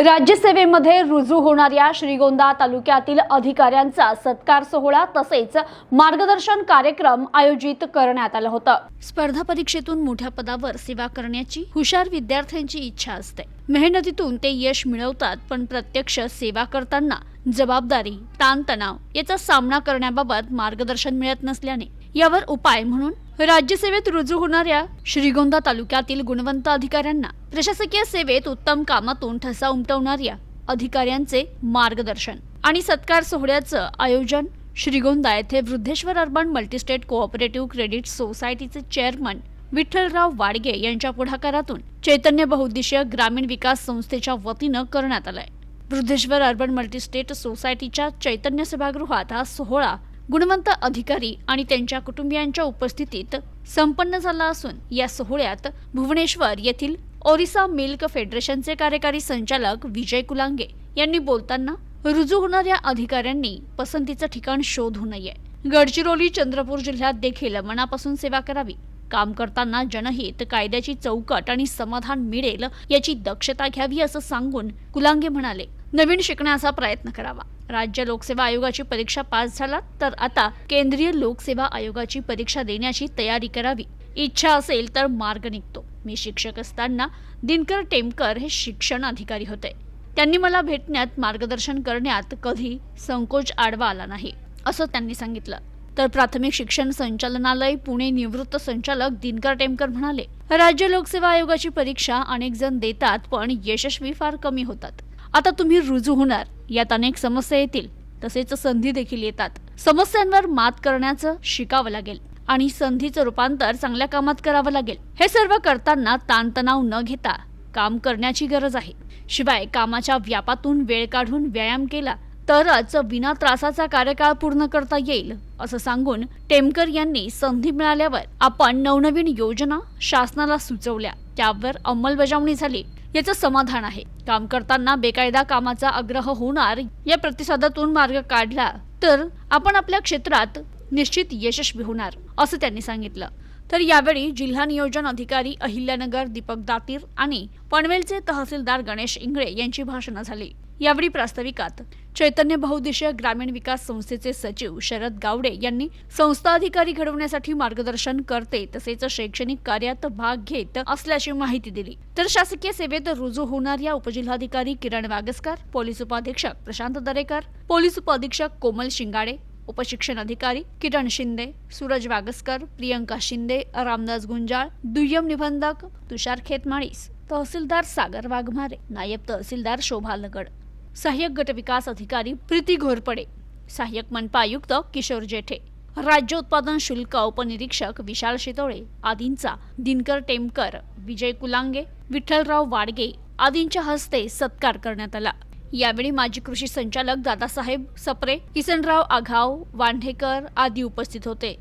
राज्यसेवेमध्ये रुजू होणाऱ्या श्रीगोंदा तालुक्यातील अधिकाऱ्यांचा सत्कार सोहळा तसेच मार्गदर्शन कार्यक्रम आयोजित करण्यात आलं होतं. स्पर्धा परीक्षेतून मोठ्या पदावर सेवा करण्याची हुशार विद्यार्थ्यांची इच्छा असते. मेहनतीतून ते यश मिळवतात पण प्रत्यक्ष सेवा करताना जबाबदारी ताणतणाव याचा सामना करण्याबाबत मार्गदर्शन मिळत नसल्याने यावर उपाय म्हणून राज्यसेवेत रुजू होणाऱ्या श्रीगोंदा तालुक्यातील गुणवंत अधिकाऱ्यांना प्रशासकीय सेवेत उत्तम कामातून ठसा उमटवणाऱ्या अधिकाऱ्यांचे मार्गदर्शन आणि सत्कार सोहळ्याचं आयोजन श्रीगोंदा येथे Vriddheshwar urban multistate co-operative credit सोसायटीचे चेअरमन विठ्ठलराव वाडगे यांच्या पुढाकारातून चैतन्य बहुउद्देशीय ग्रामीण विकास संस्थेच्या वतीनं करण्यात आलाय. वृद्धेश्वर अर्बन मल्टीस्टेट सोसायटीच्या चैतन्य सभागृहात हा सोहळा गुणवंत अधिकारी आणि त्यांच्या कुटुंबियांच्या उपस्थितीत संपन्न झाला असून या सोहळ्यात भुवनेश्वर येथील ओरिसा मिल्क फेडरेशनचे कार्यकारी संचालक विजय कुलांगे यांनी बोलताना रुजू होणाऱ्या अधिकाऱ्यांनी पसंतीचं ठिकाण शोधू नये. गडचिरोली चंद्रपूर जिल्ह्यात देखील मनापासून सेवा करावी. काम करताना जनहित कायद्याची चौकट आणि समाधान मिळेल याची दक्षता घ्यावी असं सांगून कुलांगे म्हणाले. नवीन शिकण्याचा प्रयत्न करावा. राज्य लोकसेवा आयोगाची परीक्षा पास झाला तर आता केंद्रीय लोकसेवा आयोगाची परीक्षा देण्याची तयारी करावी. इच्छा असेल तर मार्ग निघतो. मी शिक्षक असताना दिनकर टेमकर हे शिक्षण अधिकारी होते. त्यांनी मला भेटण्यात मार्गदर्शन करण्यात कधी संकोच आडवा आला नाही असं त्यांनी सांगितलं. तर प्राथमिक शिक्षण संचालनालय पुणे निवृत्त संचालक दिनकर टेमकर म्हणाले राज्य लोकसेवा आयोगाची परीक्षा अनेक जण देतात पण यशस्वी फार कमी होतात. आता तुम्ही रुजू होणार. यात अनेक समस्या येतील. तसेच संधी देखील येतात. समस्यांवर मात करण्याचं शिकावं लागेल. आणि संधीचं रूपांतर चांगल्या कामात करावं लागेल. हे सर्व करताना ताणतणाव न घेता काम करण्याची गरज आहे. शिवाय कामाच्या व्यापातून वेळ काढून व्यायाम केला तरच विना त्रासाचा कार्यकाळ पूर्ण करता येईल असं सांगून टेमकर यांनी संधी मिळाल्यावर आपण नवनवीन योजना शासनाला सुचवल्या. त्यावर अंमलबजावणी झाली. याचं समाधान आहे. काम करताना बेकायदा कामाचा आग्रह होणार या प्रतिसादातून मार्ग काढला तर आपण आपल्या क्षेत्रात निश्चित यशस्वी होणार असं त्यांनी सांगितलं. तर यावेळी जिल्हा नियोजन अधिकारी अहिल्यानगर दीपक दातीर आणि पनवेलचे तहसीलदार गणेश इंगळे यांची भाषणं झाली. यावेळी प्रास्ताविकात चैतन्य बहुदेशीय ग्रामीण विकास संस्थेचे सचिव शरद गावडे यांनी संस्था अधिकारी घडवण्यासाठी मार्गदर्शन करते तसेच शैक्षणिक कार्यात भाग घेत असल्याची माहिती दिली. तर शासकीय सेवेत रुजू होणाऱ्या उपजिल्हाधिकारी किरण वागसकर पोलीस उपाधीक्षक प्रशांत दरेकर पोलीस उपाधीक्षक कोमल शिंगाडे उपशिक्षण अधिकारी किरण शिंदे सूरज वागसकर प्रियंका शिंदे रामदास गुंजाळ दुय्यम निबंधक तुषार खेतमाळीस तहसीलदार सागर वाघमारे नायब तहसीलदार शोभा लगड सहाय्यक गट विकास अधिकारी प्रीती घोरपडे सहाय्यक मनपा आयुक्त किशोर जेठे राज्य उत्पादन शुल्क उपनिरीक्षक विशाल शितोळे आदींचा दिनकर टेमकर विजय कुलांगे विठ्ठलराव वाडगे आदींच्या हस्ते सत्कार करण्यात आला. यावेळी माजी कृषी संचालक दादासाहेब सप्रे किसनराव आघाव वांढेकर आदी उपस्थित होते.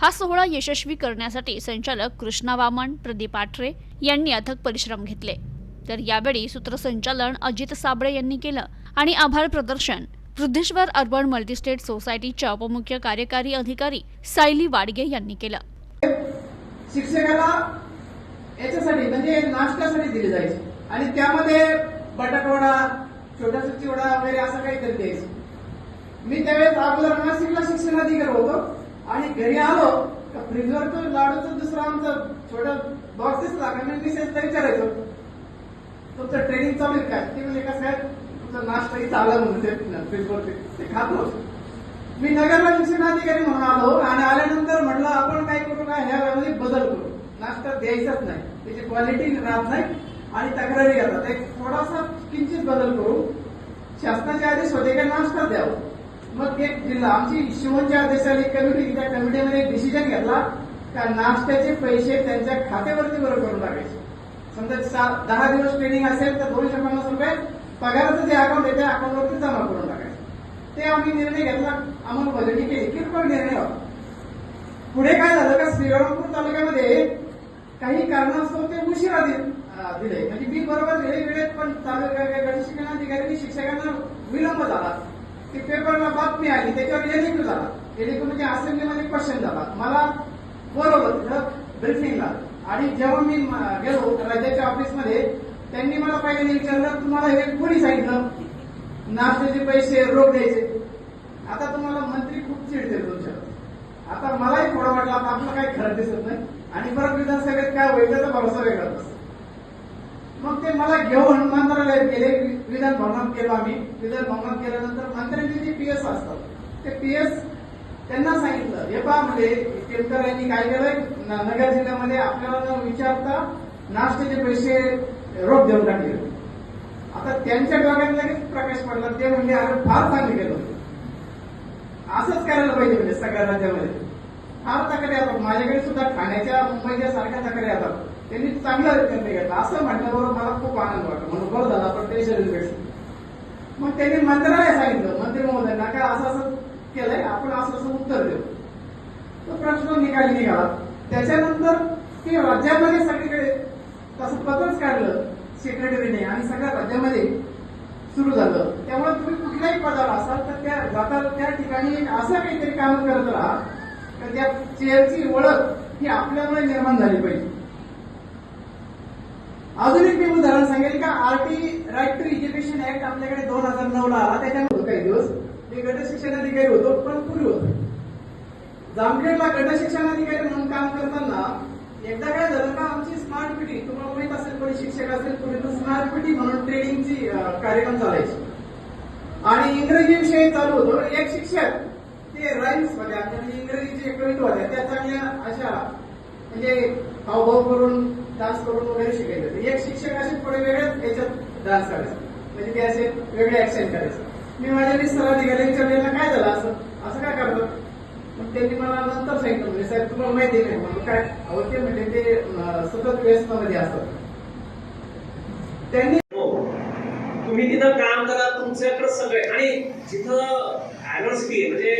हा सोहळा यशस्वी करण्यासाठी संचालक कृष्णा वामन प्रदीप आठरे यांनी अथक परिश्रम घेतले. तर यावेळी सूत्रसंचालन अजित साबळे यांनी केलं आणि आभार प्रदर्शन. वृद्धेश्वर अर्बन मल्टीस्टेट सोसायटीच्या उपमुख्य कार्यकारी अधिकारी सायली वाडगे यांनी केलं. शिक्षकाला याच्यासाठी म्हणजे नाश्त्यासाठी दिले जायचे. आणि त्यामध्ये बटाटवडा छोटा चिवडा वगैरे असं काहीतरी द्यायचं मी त्यावेळेस अगोदर नाशिकला शिक्षण अधिकारी होतो. आणि घरी आलो का फ्रीजवर तो लाडूचं दुसरा आमचं छोटं बॉक्सेस दिसला मी विशेषतः विचारायचो तुमचं ट्रेनिंग चालू आहे काय ते म्हणजे कसं आहे तुमचा नाश्ता चालला म्हणून ते ते ते मी नगरला शिक्षणाधिकारी म्हणून आलो आणि आल्यानंतर म्हटलं आपण काय करू का ह्या वेळेमध्ये बदल करू. नाश्ता द्यायचाच नाही त्याची क्वालिटी राहत नाही आणि तक्रारी करतात एक थोडासा किंचित बदल करू. शासनाचे आदेश होते का नाश्ता द्यावं. मग एक जिल्हा आमची शिवणच्या आदेशाने कमिटी त्या कमिटीमध्ये एक डिसिजन घेतला का नाश्त्याचे पैसे त्यांच्या खात्यावरती बरं करून टाकायचे. समजा दहा दिवस ट्रेनिंग असेल तर दोनशे पन्नास रुपये पगाराचं जे अकाउंट आहे त्या अकाउंटवरती जमा करून टाकायचं. ते आम्ही निर्णय घेतला. अंमलबजावणी केली किरकोळ निर्णय होता पुढे काय झालं का? श्रीरामपूर तालुक्यामध्ये काही कारणास्तव ते उशिरा दिले. म्हणजे मी बरोबर दिले वेळेत पण तालुका अधिकाऱ्यांनी शिक्षकांना विलंब झाला. ते पेपरला बातमी आली. त्याच्यावर एलिक्यू झाला. एलिक्यू म्हणजे असेंब्लीमध्ये क्वेश्चन झाला. मला बोलवलं तिथं ब्रिफिंगला आणि जेव्हा मी गेलो राज्याच्या ऑफिसमध्ये त्यांनी मला पहिल्यांदा विचारलं तुम्हाला हे कोणी सांगितलं? नाश्त्याचे पैसे रोख द्यायचे. आता तुम्हाला मंत्री खूप चिडते तुमच्यावर. आता मलाही थोडं वाटलं आता आपलं काही खरं दिसत नाही. आणि परत विधानसभेत काय होईल त्याचा भरोसा वेगळाच असतो. मग ते मला घेऊन मंत्रालयात गेले विधान भवनात गेलो आम्ही. विधान भवनात गेल्यानंतर मंत्र्यांचे जे पीएस असतात ते पीएस त्यांना सांगितलं हे पहा म्हणजे केलकरांनी काय केलंय? नगर जिल्ह्यामध्ये आपल्याला न विचारता नाश्त्याचे पैसे रोख देऊन टाकले आता त्यांच्या डोक्यात लगेच प्रकाश पडला ते म्हणजे अरे फार चांगले केलं असंच करायला पाहिजे म्हणजे सगळ्या राज्यामध्ये. फार तक्रारी येतात माझ्याकडे सुद्धा ठाण्याच्या मुंबईच्या सारख्या तक्रारी येतात त्यांनी चांगला निर्णय घेतला असं म्हटल्याबरोबर मला खूप आनंद वाटतो म्हणून बरं झालं आपण टेन्शन मग त्यांनी मंत्रालय सांगितलं मंत्री महोदयांना काय असं असं केलंय आपण असं असं उत्तर देऊ. तो प्रश्न निकाली निघाला. त्याच्यानंतर ते राज्यामध्ये सगळीकडे तसं पत्रच काढलं सेक्रेटरीने आणि सगळ्या राज्यामध्ये सुरू झालं. त्यामुळे तुम्ही कुठल्याही पदावर असाल तर त्या जाता त्या ठिकाणी असं काहीतरी काम करत राहा तर त्या चेअरची ओळख ही आपल्यामुळे निर्माण झाली पाहिजे. अजून एक मी उदाहरण सांगेल का? RT right to education act आपल्याकडे दोन हजार नऊ ला आला. त्याच्यामध्ये गटशिक्षण अधिकारी होतो पण पूर्वी होतो. जामखेडला गट शिक्षण अधिकारी म्हणून काम करताना एकदा काय झालं का आमची स्मार्ट पिटी तुम्हाला माहीत असेल कोणी शिक्षक असेल कोणी तर स्मार्ट पिटी म्हणून ट्रेनिंगची कार्यक्रम चालायची. आणि इंग्रजी विषय चालू होतो. एक शिक्षक ते राईम्समध्ये म्हणजे इंग्रजीचे कविता होत्या त्या चांगल्या अशा म्हणजे हावभाव करून डान्स करून वगैरे शिकायचे. एक शिक्षक असे थोडे वेगळ्याच याच्यात डान्स करायचे. म्हणजे ते असे वेगळे ऍक्शन करायचे. मी माझ्या मिस्टरला निघाले विचारलेलं काय झालं असं? असं काय करतात मग त्यांनी मला नंतर सांगितलं म्हणजे साहेब तुम्हाला माहिती नाही म्हणून काय अहो ते म्हणजे ते सतत व्यसनामध्ये असतात. त्यांनी हो. तुम्ही तिथं काम करा तुमच्याकडे सगळे. आणि जिथं ऍडव्हर्सिटी म्हणजे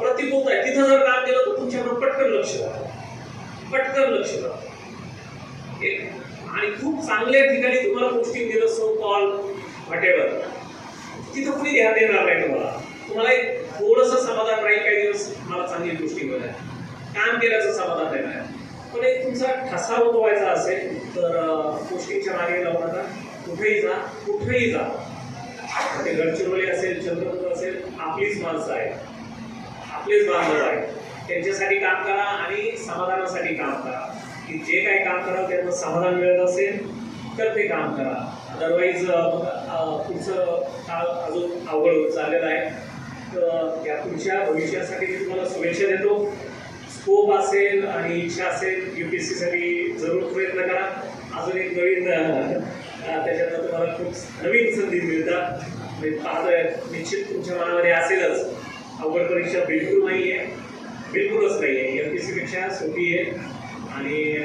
प्रतिकूल आहे तिथं जर काम केलं तर तुमच्याकडे पटकन लक्ष राहतं पटकन लक्ष राहतं आणि खूप चांगल्या ठिकाणी तुम्हाला पोस्टिंग दिलं सो कॉल व्हॉटेवर तिथं कुणी ध्यान देणार नाही तुम्हाला. तुम्हाला एक थोडंसं समाधान राहील काही दिवस मला चांगली गोष्टी मिळेल काम केल्याचं समाधान देणार पण एक तुमचा ठसा उठवायचा असेल तर गोष्टींच्या मागे लावू नका कुठेही जा कुठेही जा. ते गडचिरोली असेल चंद्रपूर असेल आपलीच माणसं आहेत. आपलेच बांधव आहेत. त्यांच्यासाठी काम करा आणि समाधानासाठी काम करा. की जे काही काम कराल त्यांना समाधान मिळत असेल तर ते काम करा. अदरवाईज तुमचं काळ अजून अवघड होत आहे. तर या तुमच्या भविष्यासाठी मी तुम्हाला शुभेच्छा देतो. स्कोप असेल आणि इच्छा असेल यू पी एस सीसाठी जरूर प्रयत्न करा. अजून एक नवीन अं, त्याच्यातनं तुम्हाला खूप नवीन संधी मिळतात. म्हणजे पाहतोय निश्चित तुमच्या मनामध्ये असेलच. अवघड परीक्षा बिलकुल नाही आहे बिलकुलच नाही आहे एम पी सीपेक्षा सोपी आहे. आणि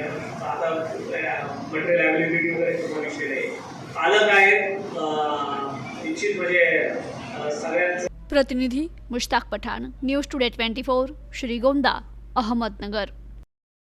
आता मटेरियल अवेलेबिलिटी वगैरे तुम्हाला विषय नाही पालक आहेत अं, निश्चित म्हणजे सगळ्यांचं. प्रतिनिधी Mushtaq Pathan news today twenty four Shrigonda Ahmednagar.